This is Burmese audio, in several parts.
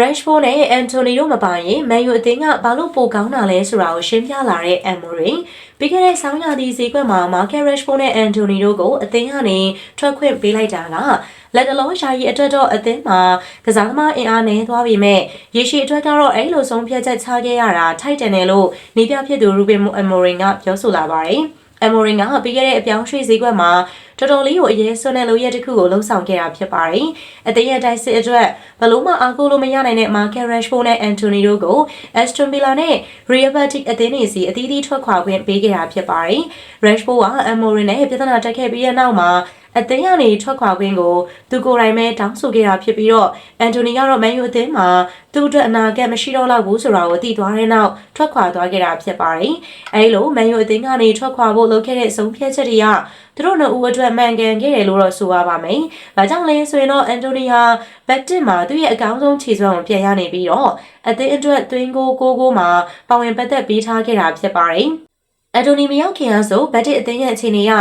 Rashford နဲ့ Anthony တို့မပါရင် Man U အသင်းကဘာလို့ပိုကောင်းတာလဲဆိုတာကိုရှင်းပြလာတဲ့ Amorim ပြီးခဲ့တဲ့ဆောင်းရာသီဈေးကွက်မှာ Marcus Rashford နဲ့ Anthony တို့ကိုအသင်းကနေထွက်ခွင့်ပေးလိုက်တာကလက်တလုံးရှာရီအတွက်တော့အသင်းမှာကစားသမားအင်အားနည်းသွားပြီမဲ့ရေရှည်အတွက်ကတော့အဲ့လိုဆုံးဖြတ်ချက်ချခဲ့ရတာထိုက်တန်တယ်လို့နေပြဖြစ်သူ Ruben Amorim ကပြောဆိုလာပါတယ်။ Amorim ကပြီးခဲ့တဲ့အပြောင်းရွှေ့ဈေးကွက်မှာတော်တော်လေးကိုအရေးဆွတဲ့လိုရက်တစ်ခုကိုလှုံ့ဆော်ခဲ့တာဖြစ်ပါတယ်။အသင်းရဲ့တိုက်စစ်အတွက်ဘလို့မှအားကိုးလို့မရနိုင်တဲ့ Marcus Rashford နဲ့ Anthony တို့ကို Aston Villa နဲ့ Real Betis အသင်းတွေစီအသီးသီးထွက်ခွာခွင့်ပေးခဲ့တာဖြစ်ပါတယ်။ Rashford က Amorim နဲ့ပြဿနာတက်ခဲ့ပြီးတဲ့နောက်မှာ အသင်းကနေထွက်ခွာခွင့်ကိုသူကိုယ်တိုင်ပဲတောင်းဆိုခဲ့တာဖြစ်ပြီးတော့အန်တိုနီကတော့မန်ယူအသင်းမှာသူ့အတွက်အနာဂတ်မရှိတော့တော့ဘူးဆိုတာကိုသိသွားတဲ့နောက်ထွက်ခွာသွားခဲ့တာဖြစ်ပါတယ်။အဲဒီလိုမန်ယူအသင်းကနေထွက်ခွာဖို့လုပ်ခဲ့တဲ့ဆုံးဖြတ်ချက်တွေကသူတို့နှစ်ဦးအတွက်မှန်ကန်ခဲ့တယ်လို့တော့ဆိုရပါမယ်။ဒါကြောင့်လဲဆိုရင်တော့အန်တိုနီဟာဘက်တစ်မှာသူ့ရဲ့အကောင်းဆုံးခြေစွမ်းကိုပြန်ရနေပြီးတော့အသင်းအတွက်သွင်းကိုကိုကိုမှာပါဝင်ပတ်သက်ပေးထားခဲ့တာဖြစ်ပါတယ်။အန်တိုနီမရောက်ခင်အားဆိုဘက်တစ်အသင်းရဲ့အခြေအနေက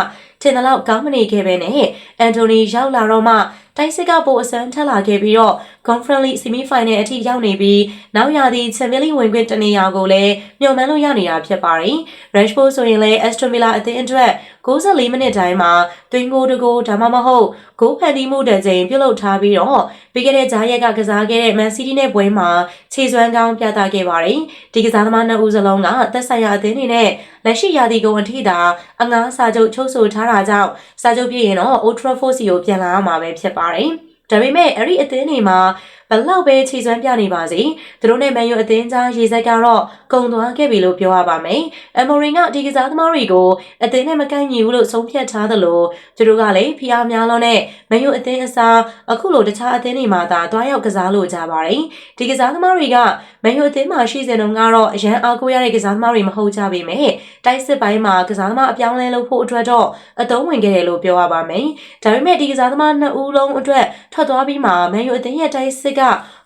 ထင်သလောက်ကောင်းမနေခဲ့ပဲနဲ့အန်တိုနီရောက်လာတော့မှတိုက်စစ်ကပိုအစမ်းထက်လာခဲ့ပြီးတော့ Conference League Semi Final အထိရောက်နေပြီးနောက်ရာသီ Champions League ဝင်ခွင့်တနေရာကိုလည်းမျှော်မှန်းလို့ရနေတာဖြစ်ပါတယ်။ Rashford ဆိုရင်လည်း Aston Villa အသင်းအတွက် 64မိနစ်တိုင်းမှာတွင်ကိုတကိုဒါမှမဟုတ်ဂိုးဖန်တီးမှုတကြိမ်ပြုတ်လုထားပြီးတော့ပြီးခဲ့တဲ့ဂျားရက်ကကစားခဲ့တဲ့ Man City နဲ့ပွဲမှာခြေစွမ်းကောင်းပြသခဲ့ပါတယ်။ဒီကစားသမားနှစ်ဦးစလုံးကသက်ဆိုင်ရာအသင်းတွေနဲ့လက်ရှိရာသီကုန်အထိသာအငားစာချုပ်ချုပ်ဆိုထားတာကြောင့်စာချုပ်ပြည့်ရင်တော့ Old Trafford စီကိုပြန်လာရမှာပဲဖြစ်ပါတယ်။ဒါပေမဲ့အဲ့ဒီအသင်းတွေမှာဘ လောက်ပဲခြေစွမ်းပြနေပါစေသူတို့နဲ့မန်ယူအသင်းကြားရေစက်ကတော့ကုံသွားခဲ့ပြီလို့ပြောရပါမယ်။အမေရိကဒီကစားသမားတွေကိုအသင်းနဲ့မကိုက်ညီဘူးလို့ဆုံးဖြတ်ထားသလိုသူတို့ကလည်းဖိအားများလို့နဲ့မန်ယူအသင်းအစားအခုလိုတခြားအသင်းတွေမှာသာတွားရောက်ကစားလို့ကြပါတယ်။ဒီကစားသမားတွေကမန်ယူအသင်းမှာရှိစဉ်တုန်းကတော့အရန်အားကိုးရတဲ့ကစားသမားတွေမဟုတ်ကြပေမဲ့တိုက်စစ်ပိုင်းမှာကစားသမားအပြောင်းလဲလုပ်ဖို့အတွက်တော့အသုံးဝင်ခဲ့တယ်လို့ပြောရပါမယ်။ဒါပေမဲ့ဒီကစားသမားနှစ်ဦးလုံးအတွက်ထွက်သွားပြီးမှမန်ယူအသင်းရဲ့တိုက်စစ်က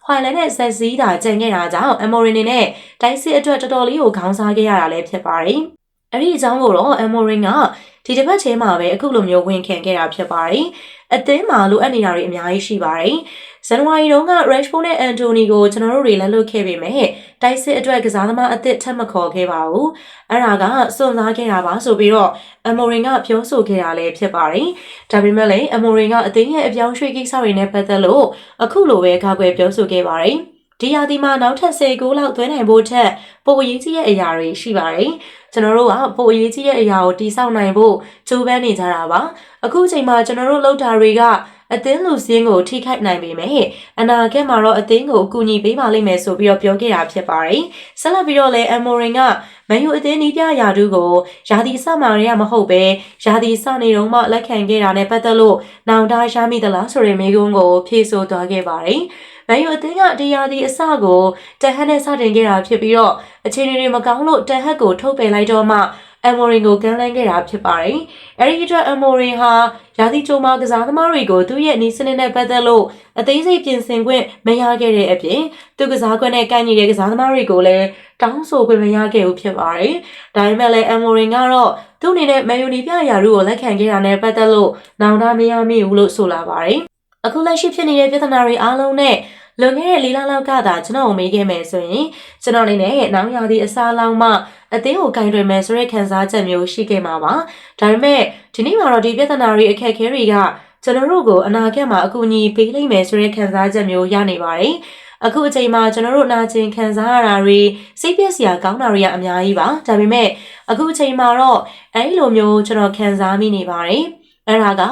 ခွိုင်လန်နဲ့ဆက်စည်းတာကြံခဲ့တာကြောင့်အမော်ရီနေနဲ့တိုက်စစ်အတွက်တော်တော်လေးကိုခေါင်းစားခဲ့ရတာလည်းဖြစ်ပါတယ်။ အဲ့ဒီအကြောင်းကိုတော့အမော်ရင်ကဒီတစ်ပတ်ချင်းမှာပဲအခုလိုမျိုးဝင်ခံခဲ့တာဖြစ်ပါတယ်။အသင်းမှာလိုအပ်နေတာတွေအများကြီးရှိပါတယ်။ဇန်နဝါရီတုန်းက Rashford နဲ့ Anthony ကိုကျွန်တော်တို့တွေလက်လွတ်ခဲ့ပေမဲ့တိုက်စစ်အတွက်ကစားသမားအသစ်ထပ်မခေါ်ခဲ့ပါဘူး။အဲ့ဒါကစွန့်စားခဲ့တာပါဆိုပြီးတော့အမိုရင်ကပြောဆိုခဲ့တာလည်းဖြစ်ပါတယ်။ဒါပေမဲ့လည်းအမိုရင်ကအသင်းရဲ့အပြောင်းရွှေ့ကိစ္စတွေနဲ့ပတ်သက်လို့အခုလိုပဲကာကွယ်ပြောဆိုခဲ့ပါတယ်။ ဒီရာသီမှာနောက်ထပ်10ဂိုးလောက်သွင်းနိုင်ဖို့ထက်ပိုအရေးကြီးတဲ့အရာတွေရှိပါတယ်။ကျွန်တော်တို့ကပိုအရေးကြီးတဲ့အရာကိုတိစောက်နိုင်ဖို့ကြိုးပမ်းနေကြတာပါ။အခုချိန်မှာကျွန်တော်တို့လုပ်တာတွေက အသင်းလူစင်းကိုထိခိုက်နိုင်ပေမဲ့အနာဂတ်မှာတော့အသင်းကိုအကူအညီပေးပါလိမ့်မယ်ဆိုပြီးတော့ပြောခဲ့တာဖြစ်ပါတယ်။ဆက်လက်ပြီးတော့လည်းအမိုရင်ကမန်ယူအသင်းနီးပြရာထူးကိုယာဒီစမာရီယာမဟုတ်ပဲယာဒီစနေတုန်းမှလက်ခံခဲ့တာနဲ့ပတ်သက်လို့နောင်တရမိသလားဆိုတဲ့မေးခွန်းကိုဖြေဆိုသွားခဲ့ပါတယ်။မန်ယူအသင်းကတရားဒီအစကိုတဟက်နဲ့စတင်ခဲ့တာဖြစ်ပြီးတော့အခြေအနေတွေမကောင်းလို့တဟက်ကိုထုတ်ပယ်လိုက်တော့မှ အမိုရင်ကိုကမ်းလှမ်းခဲ့တာဖြစ်ပါတယ်။အဲဒီအတွက်အမိုရင်ဟာရာသီကြိုမှာကစားသမားတွေကိုသူ့ရဲ့နီးစနစ်နဲ့ပတ်သက်လို့အသေးစိတ်ပြင်ဆင်ခွင့်မရခဲ့တဲ့အပြင်သူကစားခွင့်နဲ့ကန့်ညီတဲ့ကစားသမားတွေကိုလည်းတောင်းဆိုခွင့်မရခဲ့ဘူးဖြစ်ပါတယ်။ဒါပေမဲ့လည်းအမိုရင်ကတော့သူ့အနေနဲ့မန်ယူနီပြရာထူးကိုလက်ခံခဲ့တာနဲ့ပတ်သက်လို့နောင်တမရမိဘူးလို့ဆိုလာပါတယ်။အခုလက်ရှိဖြစ်နေတဲ့ပြဿနာတွေအားလုံးနဲ့လွန်ခဲ့တဲ့လေးလလောက်ကသာကျွန်တော်မေးခဲ့မယ်ဆိုရင်ကျွန်တော်အနေနဲ့နောက်ရာသီအစားလောင်းမှ အသင်းကိုကင်တွယ်မယ်ဆိုတဲ့ခံစားချက်မျိုးရှိခဲ့မှာပါဒါပေမဲ့ဒီနေ့မှာတော့ဒီပြဿနာတွေအခက်အခဲတွေကကျွန်တော်တို့ကိုအနာဂတ်မှာအကူအညီပေးလိမ့်မယ်ဆိုတဲ့ခံစားချက်မျိုးရနေပါတယ်အခုအချိန်မှာကျွန်တော်တို့နာကျင်ခံစားရတာတွေစိတ်ပြည့်စရာကောင်းတာတွေကအများကြီးပါဒါပေမဲ့အခုအချိန်မှာတော့အဲဒီလိုမျိုးကျွန်တော်ခံစားမိနေပါတယ် အဲ့ဒါက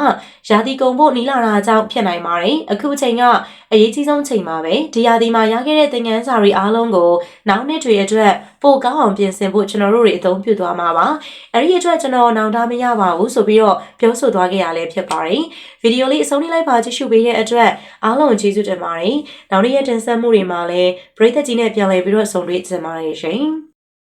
ရာသီကုန်ဖို့နီးလာတာကြောင့်ဖြစ်နိုင်ပါတယ်အခုအချိန်ကအရေးကြီးဆုံးချိန်ပါပဲဒီရာသီမှာရခဲ့တဲ့သင်ခန်းစာတွေအားလုံးကိုနောက်နှစ်တွေအတွက်ပိုကောင်းအောင်ပြင်ဆင်ဖို့ကျွန်တော်တို့တွေအသုံးပြုသွားမှာပါအဲ့ဒီအတွက်ကျွန်တော်နောင်တမရပါဘူးဆိုပြီးတော့ပြောဆိုသွားခဲ့ရလဲဖြစ်ပါတယ်ဗီဒီယိုလေးအဆုံးထိလိုက်ပါကြည့်ရှုပေးတဲ့အတွက်အားလုံးကျေးဇူးတင်ပါတယ်နောက်နေ့ရက်တင်ဆက်မှုတွေမှာလည်းပရိသတ်ကြီးနဲ့ပြန်လည်ပြီးတော့ဆုံတွေ့ကြပါရစေရှင်